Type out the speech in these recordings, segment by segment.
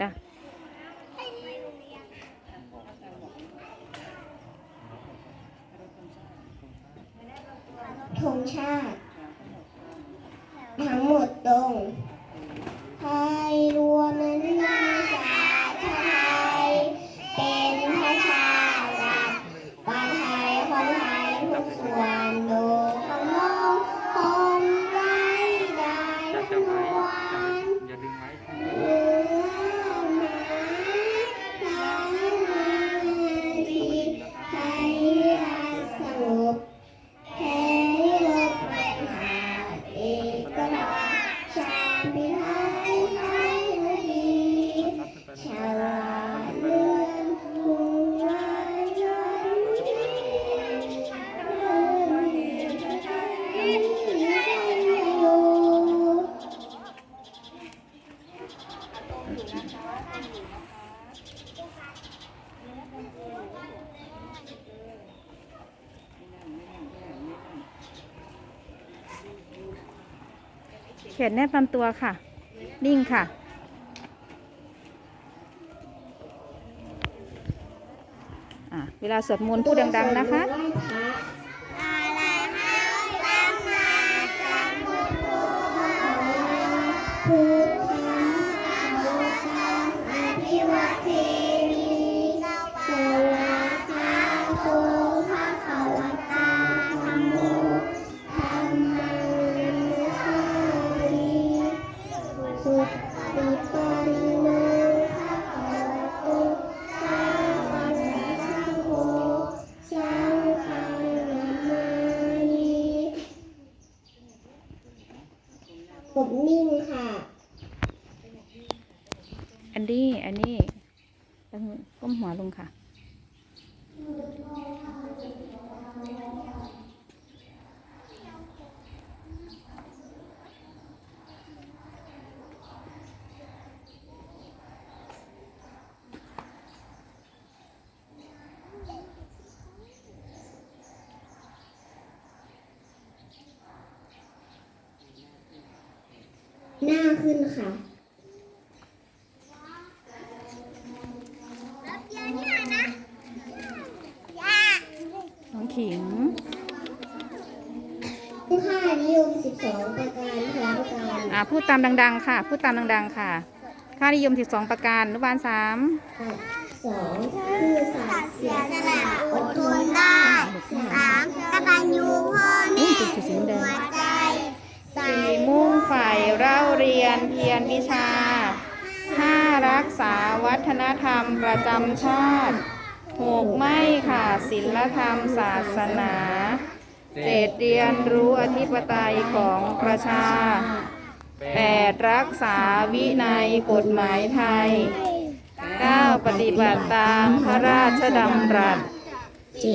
จ้ะธงชาติ ทั้งหมดตรงไทยรวมนั้นมีชาติไทย เป็นพระชาลัดบ้านไทยคนไทยทุกส่วน เขียนแนบลำตัวค่ะ นิ่งค่ะ เวลาสวดมนต์พูดดัง ๆ นะคะ กดนิ่งค่ะ อันนี้ อันนี้ตั้งก้มหัวลงค่ะ หน้าขึ้นค่ะน้องขิงค่านิยม 12 ประการพร้อมกันอ่าพูดตามดัง ๆ ค่ะ พูดตามดัง ๆ ค่ะ ค่านิยม 12 ประการอนุบาลสามค่ะสองคือสัตย์เสียสละอดทนได้สามกตัญญูพ่อแม่จุดสีแดงหัวใจ สี่มุ่งฝ่ายเล่าเรียนเพียรวิชาห้ารักษาวัฒนธรรมประจำชาติหกไม่ค่ะศีลธรรมศาสนาเจ็ดเรียนรู้อธิปไตยของประชาแปดรักษาวินัยกฎหมายไทยเก้าปฏิบัติตามพระราชดำรัส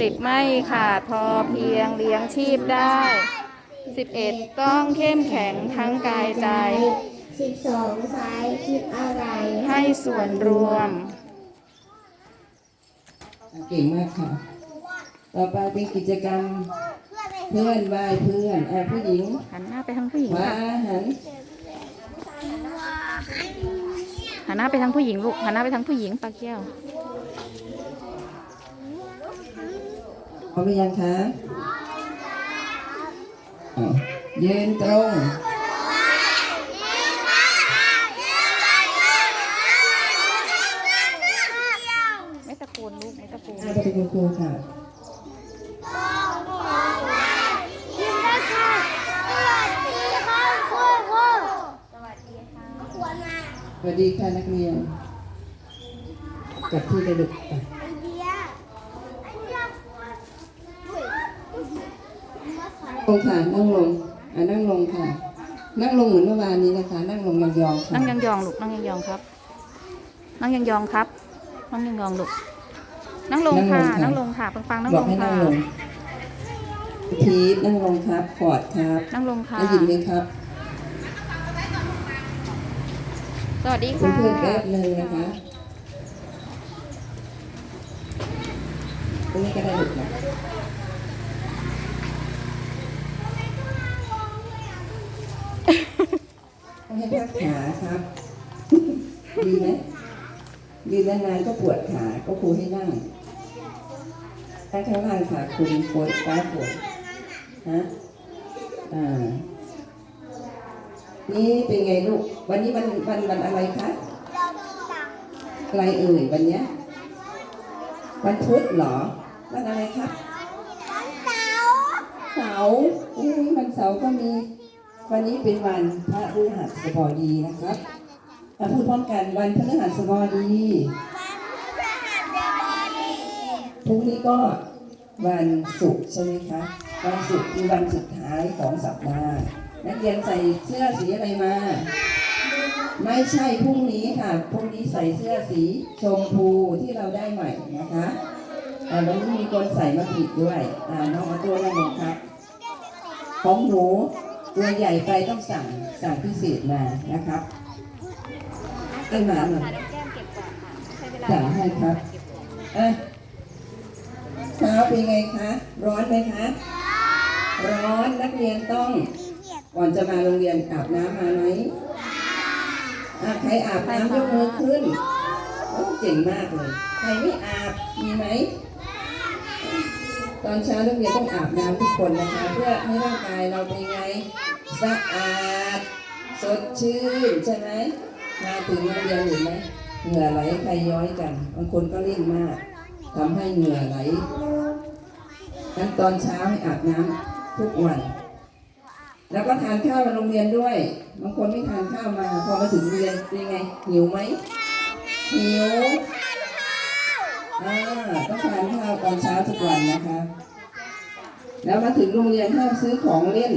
สิบไม่ขาดพอเพียงเลี้ยงชีพได้ 11 ต้องเข้มแข็งทั้งกายใจสิบสองสายคิดอะไร ให้ส่วนรวม เก่งมากค่ะ ต่อไปเป็นกิจกรรมเพื่อนไหว้เพื่อนอะผู้หญิงหันหน้าไปทางผู้หญิงมาค่ะหันหันหน้าไปทางผู้หญิงลูกหันหน้าไปทางผู้หญิงปลาแก้วพร้อมหรือยังคะอะ ยืนตรงไม่ตะโกนลูกไม่ตะโกนอาจะเป็นคุณครูค่ะสวัสดีค่ะนักเรียนจับที่กระดึกอะ ลงค่ะนั่งลงอะนั่งลงค่ะ นั่งลงเหมือนเมื่อวานนี้นะคะ นั่งลงยองๆค่ะนั่งยองๆลูกนั่งยองๆครับ นั่งยองๆครับ นั่งยองๆลูกนั่งลงค่ะ นั่งลงค่ะปังๆนั่งบลอกงให้นั่ค่ะงลงพีทนั่งลงครับฟอร์ดครับนั่งลงค่ะได้ยินไหมครับสวัสดีเพื่ค่ะอนๆแป๊บหนึงนะคะตรงนี้ก็ได้หลุดนะ ต้องให้พักขาครับ ดีไหมยืนนานๆก็ปวดขาก็ครูให้นั่งนั่งข้างล่างค่ะคุณโฟนฟ้าฝนฮะอ่า นี่เป็นไงลูก วันนี้วันวันวันอะไรคะเราตักอะไรเอ่ยวันเนี้ย วันพุธเหรอ วันอะไรครับ วันเสาร์เสาร์อุ้ยวันเสาร์ก็มี วันนี้เป็นวันพระฤหัสบดีนะครับมาพูดพร้อมกันวันพฤหัสบดีวันพฤหัสบดีพรุ่งนี้ก็วันศุกร์ใช่ไหมคะวันศุกร์คือวันสุดท้ายของสัปดาห์นักเรียนใส่เสื้อสีอะไรมา ไม่ใช่พรุ่งนี้ค่ะพรุ่งนี้ใส่เสื้อสีชมพูที่เราได้ใหม่นะคะอ่าวันนี้มีคนใส่มาผิดด้วยอ่าน้องมาตัวนั่นเองครับ ของหนู ตัวใหญ่ไปต้องสั่งสั่งพิเศษมานะครับได้มาหน่อยแก้มเก็บก่อนค่ะใช้เวลาสั่งให้ครับอะเช้าเป็นไงคะ ร้อนไหมคะ ร้อนนักเรียนต้อง ก่อนจะมาโรงเรียนอาบน้ำมาไหมอะใครอาบน้ำยกมือขึ้นโอ้เก่งมากเลย ใครไม่อาบมีไหม ตอนเช้านักเรียนต้องอาบน้ำทุกคนนะคะ เพื่อให้ร่างกายเราเป็นไงสะอาด สดชื่นใช่ไหมมาถึงโรงเรียนเห็นไหมเหงื่อไหลใครย้อยกันบางคนก็เล่นมากทำให้เหงื่อไหลงั้นตอนเช้าให้อาบน้ำทุกวัน แล้วก็ทานข้าวมาโรงเรียนด้วย บางคนไม่ทานข้าวมา พอมาถึงโรงเรียนเป็นไง หิวไหมหิวอ่าต้องทานข้าวตอนเช้า ทุกวันนะคะ แล้วมาถึงโรงเรียนห้ามซื้อของเล่น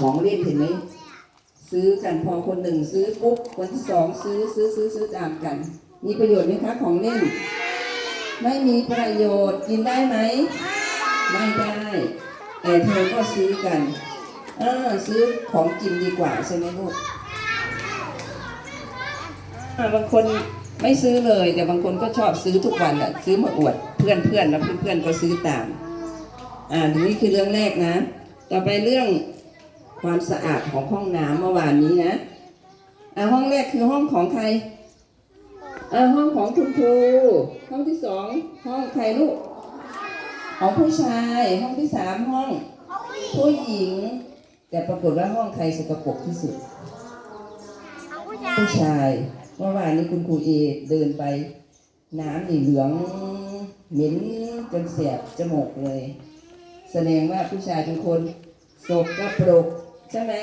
ของเล่นเห็นไหมซื้อกันพอคนหนึ่งซื้อปุ๊บคนที่สองซื้อซื้อซื้อซื้อตามกัน มีประโยชน์ไหมคะของเล่น ไม่มีประโยชน์กินได้ไหมไม่ได้แต่เธอก็ซื้อกันเออซื้อของกินดีกว่าใช่ไหมลูกบางคนไม่ซื้อเลย แต่บางคนก็ชอบซื้อทุกวันอะ ซื้อมาอวด พื่อนเพื่อนแล้วเพื่อนเพื่อนก็ซื้อตาม อ่านี่คือเรื่องแรกนะ ต่อไปเรื่องความสะอาดของห้องน้ำเมื่อวานนี้นะอ่าห้องแรกคือห้องของใครอ่าห้องของคุณครูห้องที่สองห้องใครลูกของผู้ชาย ห้องที่สามห้องผู้หญิง แต่ปรากฏว่าห้องใครสกปรกที่สุดเอาผู้ชายผู้ชายเมื่อวานนี้คุณครูเอเดินไปน้ำนี่เหลือง เหม็นจนเสียบจมูกเลย แสดงว่าผู้ชายเป็นคนสกปรกใช่ไหม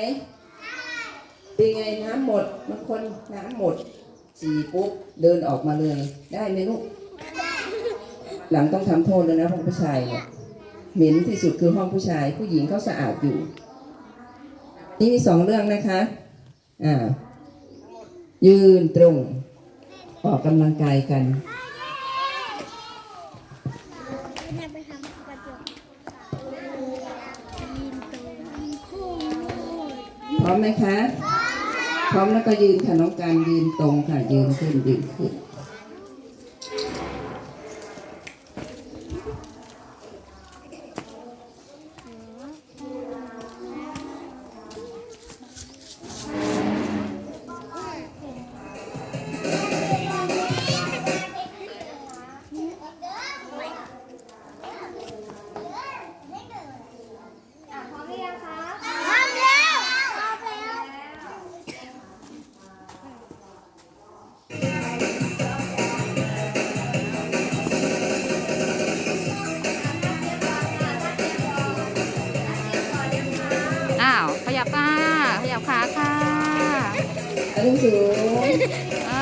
เป็นไงน้ำหมดบางคนน้ำหมดฉี่ปุ๊บเดินออกมาเลย ได้ไหมลูกหลังต้องทำโทษเลยนะห้องผู้ชายเนี่ยเหม็นที่สุดคือห้องผู้ชาย ผู้หญิงเขาสะอาดอยู่ นี่มีสองเรื่องนะคะอ่ายืนตรง ออกกำลังกายกัน เนี่ยไปทำกระจกยินตัวยินคู่ พร้อมไหมคะ พร้อมแล้วก็ยืนค่ะน้องการยืนตรงค่ะยืนขึ้นยืนขึ้น อันนี้สูงอ่า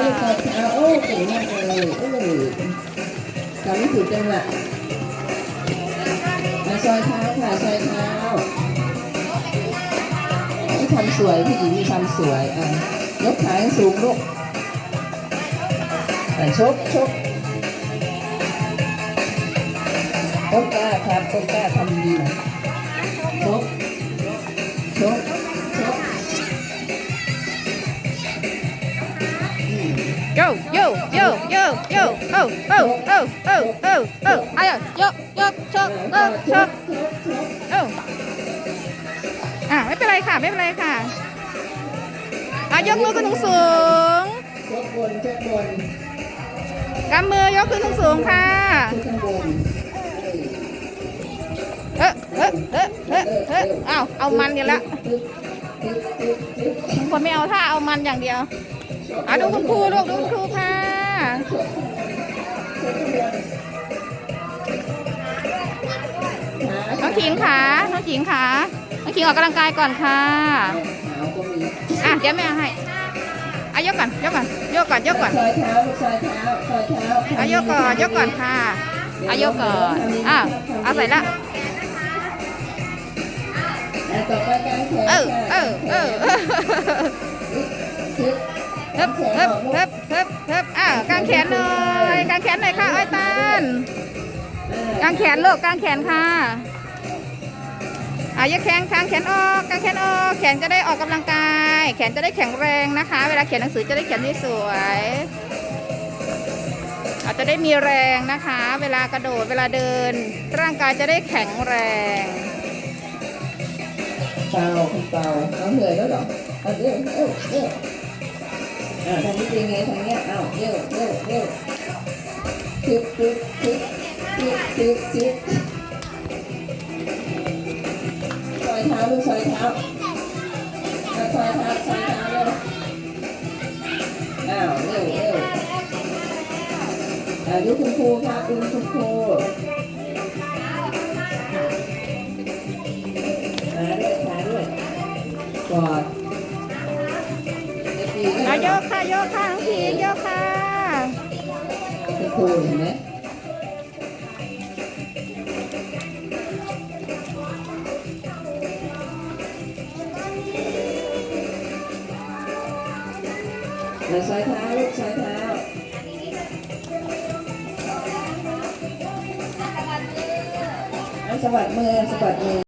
ลูกคอเท้าโอ้เก่งมากเลยโอ้ทำไม่ถูกจังหวะมาซอยเท้าค่ะซอยเท้าที่ทำสวยผู้หญิงมีความสวยอะยกขาให้สูงลูกอะชกชกต้นกล้าครับต้นกล้าทำดีน่อยชก โยโยโยโยโยโอ้โอ้โอ้โอ้โอ้โอ้อายโยโยชกเออชกโอ้อ่าไม่เป็นไรค่ะไม่เป็นไรค่ะอะยกมือขึ้นสูงชกบนชกบนกำมือยกขึ้นสูงๆค่ะเออเออเออเออเออเอาเอามันกันละคนไม่เอาท่าเอามันอย่างเดียว อะดูคุณครูลูกดูคุณครูค่ะน้องขิงขาน้องขิงขาน้องขิงออกกำลังกายก่อนค่ะอะเดี๋ยวแม่เอาให้อะยกก่อนยกก่อนยกก่อนยกก่อนอาลูกซอยเท้าซอยเท้าอะยกก่อนยกก่อนค่ะอะยกก่อนอะเอาใส่ละอะต่อไปกางแขนเออเออเออ เออทึบเฮิบเฮิบเฮิบเฮิบเฮิบอ้าวกางแขนหน่อยกางแขนหน่อยค่ะไอ้อยตันกางแขนลูกกางแขนค่ะอะยกแขนกางแขนออกกางแขนออก แขนจะได้ออกกำลังกาย แขนจะได้แข็งแรงนะคะ เวลาเขียนหนังสือจะได้เขียนที่สวยอาจจะได้มีแรงนะคะ เวลากระโดดเวลาเดิน ร่างกายจะได้แข็งแรงเป่าเป่าเอาเหนื่อยแล้วเหรอเอาเร็วเร็วเร็ว อ่าทางนี้เป็นไงทางเนี้ยเอาเร็วเร็วเร็วทึบทึบทึบทึบทึบทึบซอยเท้าลูกซอยเท้าซอยเท้าซอยเท้าเร็วอ้าวเร็วเร็วอาดูคุณครูครับดูคุณครูขาด้วยขาด้วยกอด โยกค่ะค่ะน้องพีงโยกค่ะคุณครูเห็นไหมเราซอยเท้าลูกซอยเท้าเอาสะบัดมือสะบัดมือ